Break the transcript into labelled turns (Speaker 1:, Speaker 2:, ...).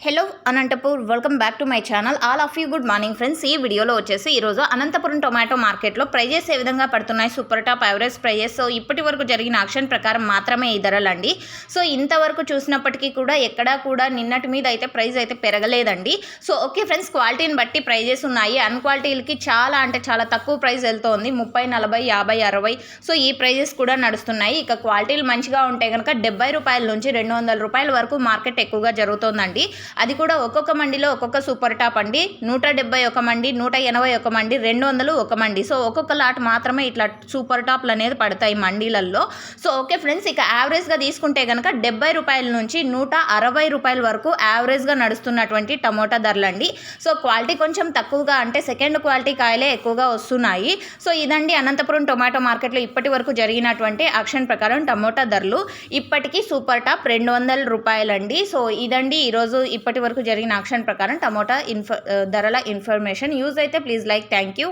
Speaker 1: Hello Anantapur welcome back to my channel all of you good morning friends ఈ వీడియోలో వచ్చేసి ఈరోజు Anantapuram tomato మార్కెట్లో ప్రైజెస్ ఏ విధంగా పడుతున్నాయి? Super top average prices so ఇప్పటి వరకు జరిగిన ఆక్షన్ ప్రకారం మాత్రమే ఈ ధరలండి. సో ఇంతవరకు చూసినప్పటికీ కూడా ఎక్కడా కూడా నిన్నటి మీద అయితే ప్రైస్ అయితే పెరగలేదండి. సో ఓకే ఫ్రెండ్స్ క్వాలిటీని బట్టి ప్రైజెస్ ఉన్నాయి. అన్ క్వాలిటీలకి చాలా అంటే చాలా తక్కువ ప్రైస్ వెళ్తోంది. ముప్పై నలభై యాభై అరవై. సో ఈ ప్రైజెస్ కూడా నడుస్తున్నాయి. ఇక క్వాలిటీలు మంచిగా ఉంటే కనుక డెబ్బై రూపాయల నుంచి రెండు వందల రూపాయల వరకు మార్కెట్ ఎక్కువగా జరుగుతోందండి. అది కూడా ఒక్కొక్క మండిలో ఒక్కొక్క సూపర్ టాప్ అండి. నూట డెబ్బై ఒక మండి నూట ఎనభై ఒక మండి రెండు వందలు ఒక మండి. సో ఒక్కొక్క లాట్ మాత్రమే ఇట్లా సూపర్ టాప్లు అనేది పడతాయి మండీలలో సో ఓకే ఫ్రెండ్స్ ఇక యావరేజ్గా తీసుకుంటే కనుక డెబ్బై రూపాయల నుంచి నూట అరవై రూపాయల వరకు యావరేజ్గా నడుస్తున్నటువంటి టమోటా ధరలండి. సో క్వాలిటీ కొంచెం తక్కువగా అంటే సెకండ్ క్వాలిటీ కాయలే ఎక్కువగా వస్తున్నాయి. సో ఇదండి అనంతపురం టొమాటో మార్కెట్లో ఇప్పటి వరకు జరిగినటువంటి ఆక్షన్ ప్రకారం టమోటా ధరలు. ఇప్పటికీ సూపర్ టాప్ రెండు వందల రూపాయలండి. సో ఇదండి ఈరోజు ఇప్పటి వరకు జరిగిన ఆక్షన్ ప్రకారం టమోటా ఇన్ఫ ధరల ఇన్ఫర్మేషన్. యూజ్ అయితే ప్లీజ్ లైక్. Thank you.